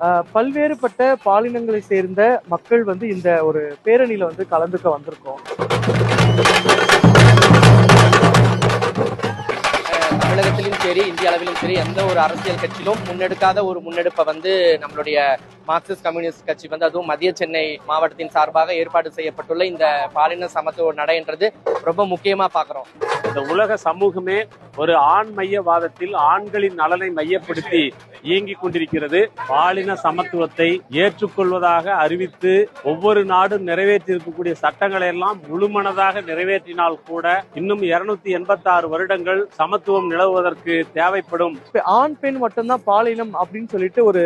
ஆஹ் பல்வேறுபட்ட பாலினங்களை சேர்ந்த மக்கள் வந்து இந்த ஒரு பேரணியில வந்து கலந்துக்க வந்திருக்கோம். தமிழகத்திலும் சரி இந்திய அளவிலும் சரி எந்த ஒரு அரசியல் கட்சியிலும் முன்னெடுக்காத ஒரு முன்னெடுப்பை வந்து நம்மளுடைய மார்க்சிஸ்ட் கம்யூனிஸ்ட் கட்சி வந்து அதுவும் மத்திய சென்னை மாவட்டத்தின் சார்பாக ஏற்பாடு செய்யப்பட்டுள்ள இந்த பாலின சமத்துவ நடைன்றது ரொம்ப முக்கியமா பாக்குறோம் இந்த உலக சமூகமே ஒரு ஆண் மையவாதத்தில் ஆண்களின் நலனை மையப்படுத்தி இயங்கிக் கொண்டிருக்கிறது. பாலின சமத்துவத்தை ஏற்றுக்கொள்வதாக அறிவித்து ஒவ்வொரு நாடும் நிறைவேற்றி இருக்கக்கூடிய சட்டங்களை எல்லாம் முழுமனதாக நிறைவேற்றினால் கூட இன்னும் இருநூத்தி எண்பத்தி ஆறு வருடங்கள் சமத்துவம் நிலவுவதற்கு தேவைப்படும். ஆண் பெண் மட்டும்தான் பாலினம் அப்படின்னு சொல்லிட்டு ஒரு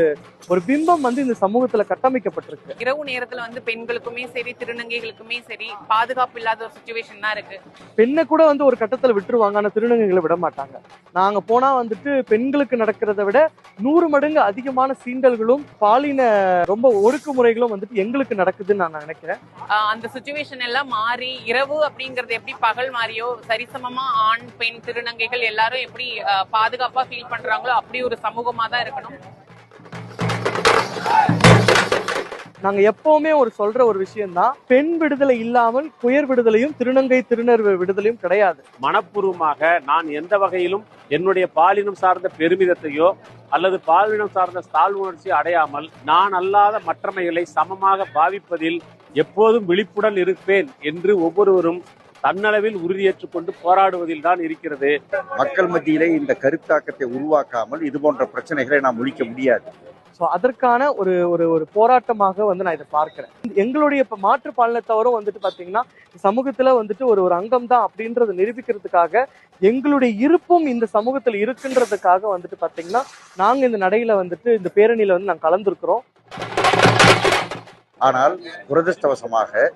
ஒரு பிம்பம் வந்து இந்த சமூகத்துல கட்டமைக்கப்பட்டிருக்கு. இரவு நேரத்துல வந்து பெண்களுக்குமே சரி திருநங்கைகளுக்குமே சரி பாதுகாப்பு இல்லாத ஒரு சுச்சுவேஷன் தான் இருக்கு. பெண்ணை கூட வந்து ஒரு கட்டத்துல விட்டுருவாங்க ஆனா திருநங்கைகளை விட மாட்டாங்க. நாங்க போனா வந்துட்டு பெண்களுக்கு நடக்கிறத விட நூறு மடங்கு அதிகமான சீண்டல்களும் பாலின ரொம்ப ஒடுக்குமுறைகளும் வந்துட்டு எங்களுக்கு நடக்குதுன்னு நான் நினைக்கிறேன். அந்த சுச்சுவேஷன் எல்லாம் மாறி இரவு அப்படிங்கறது எப்படி பகல் மாறியோ சரிசமமா ஆண் பெண் திருநங்கைகள் எல்லாரும் எப்படி பாதுகாப்பா ஃபீல் பண்றாங்களோ அப்படி ஒரு சமூகமா தான் இருக்கணும். நாங்க எப்பவுமே ஒரு சொல்ற ஒரு விஷயம் தான் பெண் விடுதலை இல்லாமல் குயர் விடுதலையும் திருநங்கை திருநர் விடுதலையும் கிடையாது. மனப்பூர்வமாக நான் எந்த வகையிலும் என்னுடைய பாலினம் சார்ந்த பெருமிதத்தையோ அல்லது பாலினம் சார்ந்த தாழ்வுணர்ச்சி அடையாமல் நான் அல்லாத மற்றமைகளை சமமாக பாவிப்பதில் எப்போதும் விழிப்புடன் இருப்பேன் என்று ஒவ்வொருவரும் தன்னளவில் உறுதியேற்றுக் கொண்டு போராடுவதில் தான் இருக்கிறது. மக்கள் மத்தியிலே இந்த கருத்தாக்கத்தை உருவாக்காமல் இது போன்ற பிரச்சனைகளை நாம் ஒழிக்க முடியாது. ஸோ அதற்கான ஒரு ஒரு ஒரு போராட்டமாக வந்து நான் இதை பார்க்குறேன். எங்களுடைய இப்போ மாற்று பாலினத்தவரும் வந்துட்டு பார்த்தீங்கன்னா சமூகத்தில் வந்துட்டு ஒரு ஒரு அங்கம் தான் அப்படின்றத நிரூபிக்கிறதுக்காக எங்களுடைய இருப்பும் இந்த சமூகத்தில் இருக்குன்றதுக்காக வந்துட்டு பார்த்தீங்கன்னா நாங்கள் இந்த நடையில் வந்துட்டு இந்த பேரணியில் வந்து நாங்கள் கலந்துருக்கிறோம். ஆனால் துரதிருஷ்டவசமாக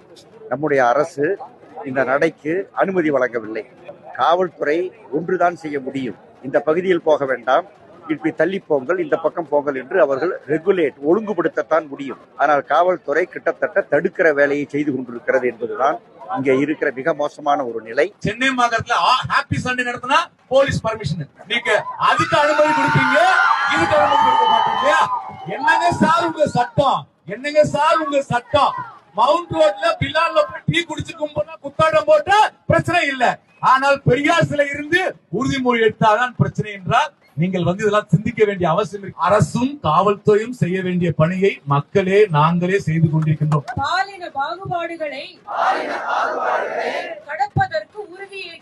நம்முடைய அரசு இந்த நடைக்கு அனுமதி வழங்கவில்லை. காவல்துறை ஒன்றுதான் செய்ய முடியும். இந்த பகுதியில் போக வேண்டாம். இப்படி தள்ளி போங்கள் இந்த பக்கம் போங்கள் என்று அவர்கள் ரெகுலேட் ஒழுங்குபடுத்தத்தான் முடியும். ஆனால் காவல்துறை கிட்டத்தட்ட தடுக்கிற வேலையை செய்து கொண்டிருக்கிறது என்பதுதான் இங்க இருக்கிற மிக மோசமான ஒரு நிலை. சென்னை மாநகரத்துல ஹாப்பி சண்டே நடத்தினா போலீஸ் பர்மிஷன் நீங்க அதுக்கு அனுமதி கொடுப்பீங்க இதுக்கு அனுமதி கொடுக்க மாட்டீங்க என்னங்க சார் உங்க சட்டம்? என்னங்க சார் உங்க சட்டம்? மவுண்ட் ரோட்ல பிலால்ல போய் டீ குடிச்சு போனா குத்தாட்டம் போட்டா பிரச்சனை இல்லை. ஆனால் பெரியார் சிலை இருந்து உறுதிமொழி எடுத்தாதான் பிரச்சனை என்றால் நீங்கள் வந்து இதெல்லாம் சிந்திக்க வேண்டிய அவசியம் அரசும் காவல்துறையும் செய்ய வேண்டிய பணியை மக்களே நாங்களே செய்து கொண்டிருக்கின்றோம். பாலின பாகுபாடுகளை கடப்பதற்கு உறுதியை